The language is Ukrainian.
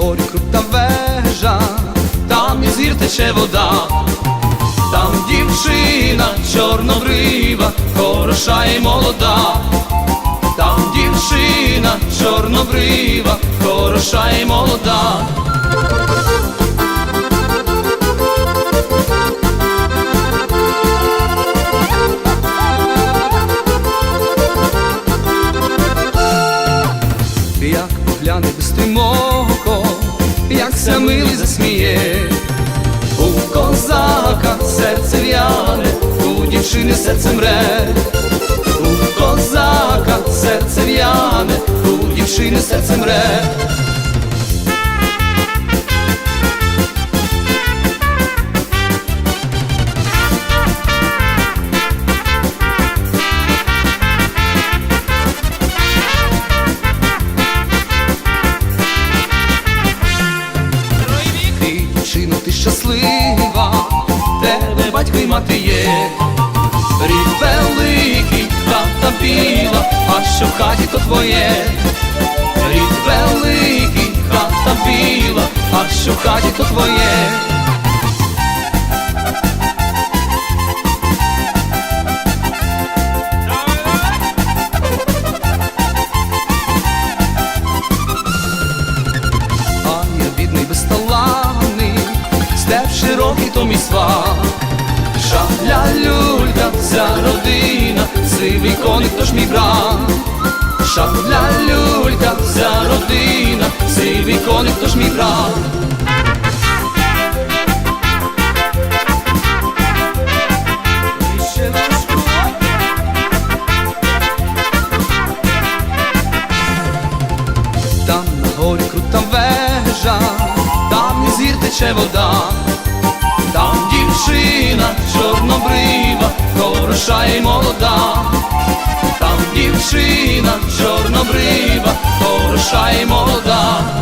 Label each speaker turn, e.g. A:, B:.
A: горі крута вежа, там і зір тече вода, там дівчина чорнобрива, хороша і молода, там дівчина чорнобрива, хороша і молода. Як милий засміє, у козака серце в'яне, у дівчини серце мре, у козака серце в'яне, у дівчини серце мре. Ти щаслива, тебе батько й мати є. Рід великий, хата біла, а що в хаті то твоє. Рід великий, хата біла, а що в хаті то твоє. Степ широкий то мій. Шабля люлька, вся родина, сивий коник, то ж мій брат. Шабля люлька, вся родина, сивий коник, то ж мій брат. Там на горі крута вежа, тече вода, там дівчина чорнобрива, хороша і молода, там дівчина чорнобрива, хороша і молода.